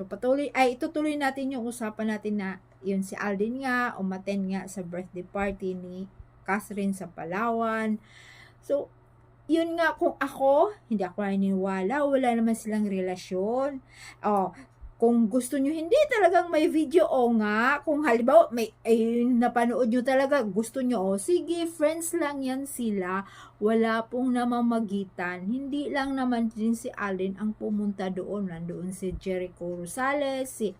So patuloy, ay itutuloy natin yung usapan natin na yun si Alden nga, umaten nga sa birthday party ni Catherine sa Palawan. So, yun nga kung ako, hindi ako naniniwala, wala naman silang relasyon. Oh, kung gusto nyo hindi talagang may video o nga, kung halimbawa may ay, napanood nyo talaga, gusto nyo, o sige, friends lang yan sila, wala pong namamagitan. Hindi lang naman din si Allen ang pumunta doon. Nandoon si Jericho Rosales, si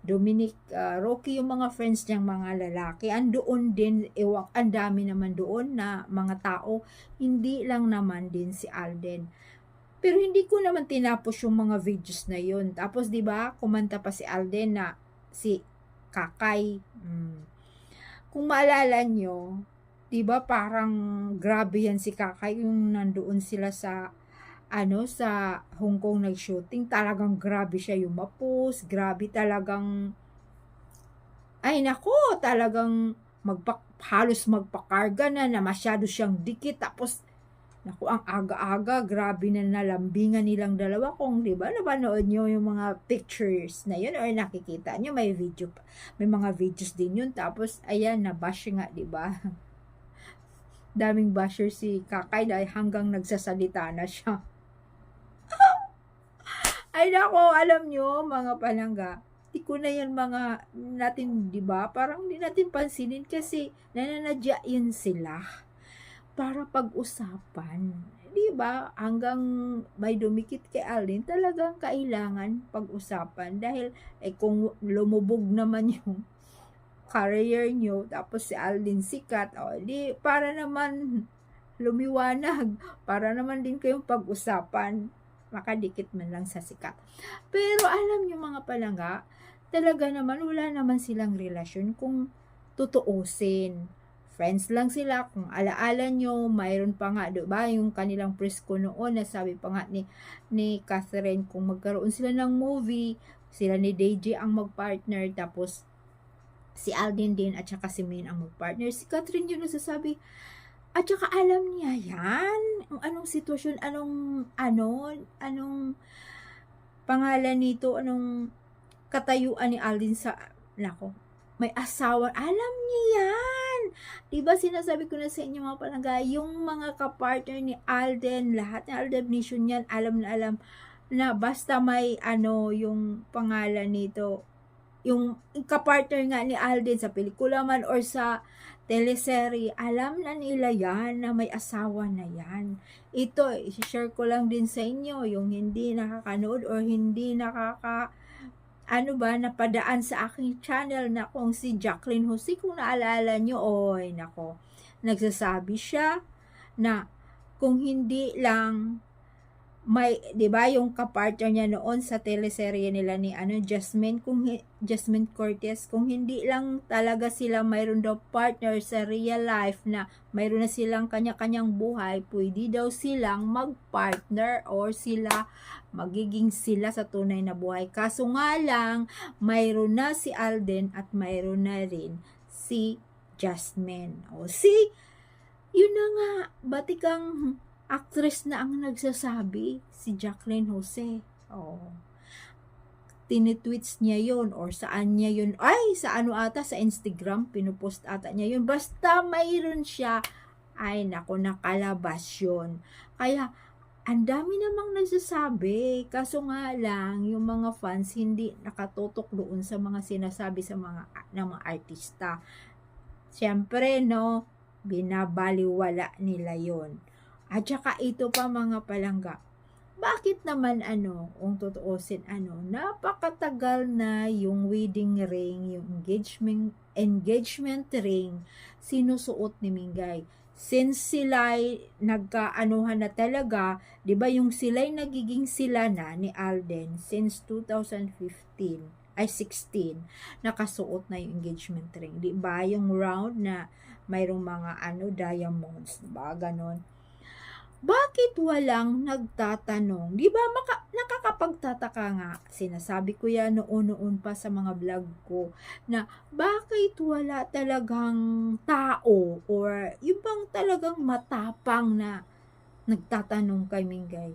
Dominic uh, Rocky, yung mga friends niyang mga lalaki. Andoon din, ewan, ang dami naman doon na mga tao. Hindi lang naman din si Alden. Pero hindi ko naman tinapos yung mga videos na yun. Tapos 'di ba, kumanta pa si Alden na si Kakay. Mm. Kung maalala nyo, 'di ba parang grabe yan si Kakay yung nandoon sila sa ano sa Hong Kong nag-shooting, talagang grabe siya yung mapus, grabe talagang ay nako, talagang magpa, halos magpakarga na na masyado siyang dikit tapos Naku, ang aga-aga, grabe na nalambingan nilang dalawa kung, di ba, napanood nyo yung mga pictures na yun or nakikita nyo, may video. May mga videos din yun. Tapos, ayan, nabash nga, di ba? Daming basher si Kakay dahil hanggang nagsasalita na siya. Ay nako, alam nyo, mga palangga, di ko na yan mga natin, di ba? Parang di natin pansinin kasi nananadya yun sila para pag-usapan. Di ba? Hanggang may dumikit kay Alden, talagang kailangan pag-usapan. Dahil eh, kung lumubog naman yung career nyo, tapos si Alden sikat, o di, para naman lumiwanag, para naman din kayong pag-usapan, makadikit man lang sa sikat. Pero alam nyo mga palangga, talaga naman wala naman silang relasyon kung tutuusin friends lang sila. Kung alaala nyo, mayroon pa nga, ba yung kanilang presko noon, nasabi pa nga ni, ni Catherine, kung magkaroon sila ng movie, sila ni DJ ang magpartner, tapos si Alden din, at saka si Min ang magpartner. Si Catherine yun nasasabi, at saka alam niya yan, anong sitwasyon, anong, ano, anong pangalan nito, anong katayuan ni Alden sa, nako, may asawa, alam niya yan. Diba sinasabi ko na sa inyo mga palangga, yung mga kapartner ni Alden, lahat ng Alden Nation yan, alam na alam na basta may ano yung pangalan nito, yung kapartner nga ni Alden sa pelikula man or sa teleserye, alam na nila yan na may asawa na yan. Ito, i-share ko lang din sa inyo, yung hindi nakakanood or hindi nakaka ano ba, napadaan sa aking channel na kung si Jacqueline Jose, kung naalala nyo, oy, nako, nagsasabi siya na kung hindi lang may 'di ba yung kapartner niya noon sa teleserye nila ni ano Jasmine kung Jasmine Cortez kung hindi lang talaga sila mayroon daw partner sa real life na mayroon na silang kanya-kanyang buhay pwede daw silang magpartner or sila magiging sila sa tunay na buhay. Kaso nga lang mayroon na si Alden at mayroon na rin si Jasmine. O si yun na nga batikang actress na ang nagsasabi, si Jacqueline Jose. Oh. Tinitweets niya yon or saan niya yon Ay, sa ano ata, sa Instagram, pinupost ata niya yon Basta mayroon siya, ay nako, nakalabas yun. Kaya, ang dami namang nagsasabi. Kaso nga lang, yung mga fans hindi nakatutok doon sa mga sinasabi sa mga, ng mga artista. Siyempre, no, binabaliwala nila yon at saka ito pa mga palangga. Bakit naman ano, kung tutuusin ano, napakatagal na yung wedding ring, yung engagement engagement ring sinusuot ni Mingay. Since sila nagkaanuhan na talaga, 'di ba yung sila'y nagiging sila na ni Alden since 2015 ay 16 nakasuot na yung engagement ring. 'Di ba yung round na mayroong mga ano diamonds, 'di ba? Ganon bakit walang nagtatanong? Di ba maka, nakakapagtataka nga, sinasabi ko yan noon-noon pa sa mga vlog ko, na bakit wala talagang tao or yung bang talagang matapang na nagtatanong kay Mingay.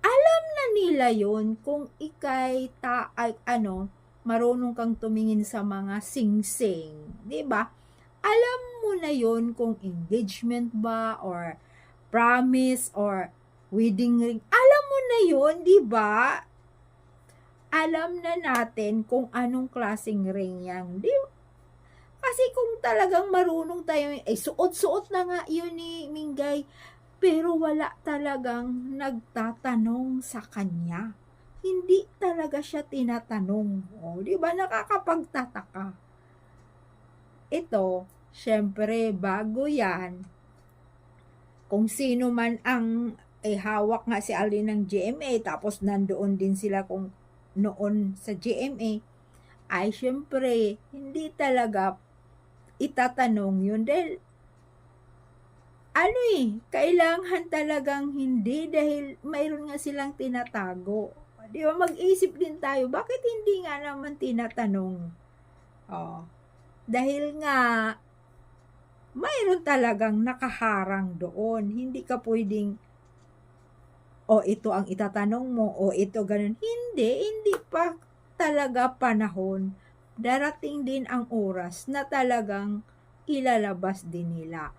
Alam na nila yon kung ikay ta ay, ano marunong kang tumingin sa mga sing-sing, 'di ba? Alam mo na yon kung engagement ba or promise or wedding ring. Alam mo na yon, 'di ba? Alam na natin kung anong klaseng ring yan. Di kasi kung talagang marunong tayo, eh, suot-suot na nga yun ni Mingay, pero wala talagang nagtatanong sa kanya. Hindi talaga siya tinatanong. O, di ba nakakapagtataka? Ito, syempre, bago yan, kung sino man ang eh, hawak nga si Alin ng GMA, tapos nandoon din sila kung noon sa GMA, ay syempre, hindi talaga itatanong yun dahil ano eh, kailangan talagang hindi dahil mayroon nga silang tinatago. Di ba, mag-isip din tayo, bakit hindi nga naman tinatanong? Oh, dahil nga, mayroon talagang nakaharang doon. Hindi ka pwedeng, o ito ang itatanong mo, o ito ganun. Hindi, hindi pa talaga panahon. Darating din ang oras na talagang ilalabas din nila.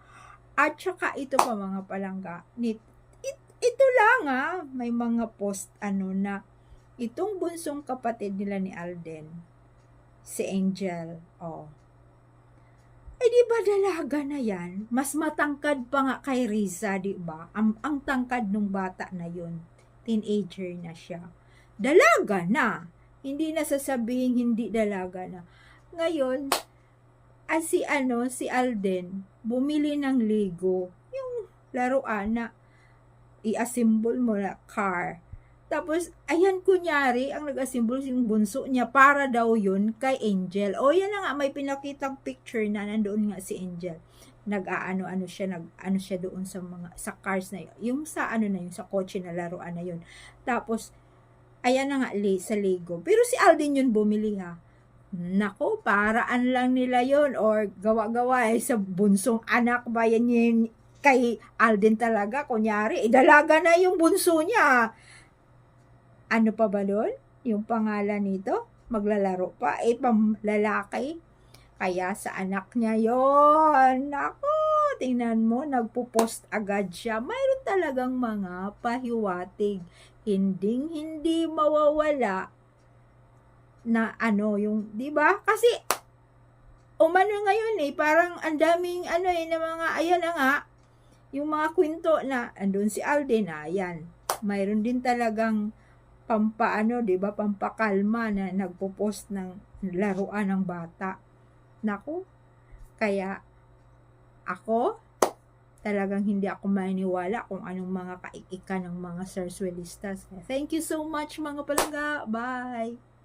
At saka ito pa mga palangga, nit, it, ito lang ah, may mga post ano na itong bunsong kapatid nila ni Alden, si Angel, oh. Eh di ba dalaga na yan? Mas matangkad pa nga kay Riza, di ba? Ang, ang tangkad nung bata na yun. Teenager na siya. Dalaga na. Hindi na sasabihin hindi dalaga na. Ngayon, ah, si ano, si Alden, bumili ng Lego. Yung laruan na i-assemble mo na car. Tapos, ayan kunyari, ang nag-assemble yung bunso niya, para daw yun kay Angel. O, yan na nga, may pinakitang picture na nandoon nga si Angel. Nag-aano-ano siya, nag-ano siya doon sa mga, sa cars na yun. Yung sa ano na yun, sa kotse na laruan na yun. Tapos, ayan na nga, sa Lego. Pero si Alden yun bumili ha. Nako, paraan lang nila yon or gawa-gawa eh, sa bunsong anak ba yan yung kay Alden talaga, kunyari, idalaga na yung bunso niya. Ano pa ba doon? Yung pangalan nito? Maglalaro pa? Eh, pamlalaki. Kaya sa anak niya yon Nako, tingnan mo, nagpo-post agad siya. Mayroon talagang mga pahiwatig. Hinding hindi mawawala na ano yung 'di ba? Kasi umano ngayon eh, parang ang daming ano eh na mga ayan na nga yung mga kwento na andun si Alden ayan. Mayroon din talagang pampaano, 'di ba? Pampakalma na nagpo-post ng laruan ng bata. Nako. Kaya ako talagang hindi ako maniniwala kung anong mga kaikika ng mga serswelistas. Thank you so much mga palangga. Bye!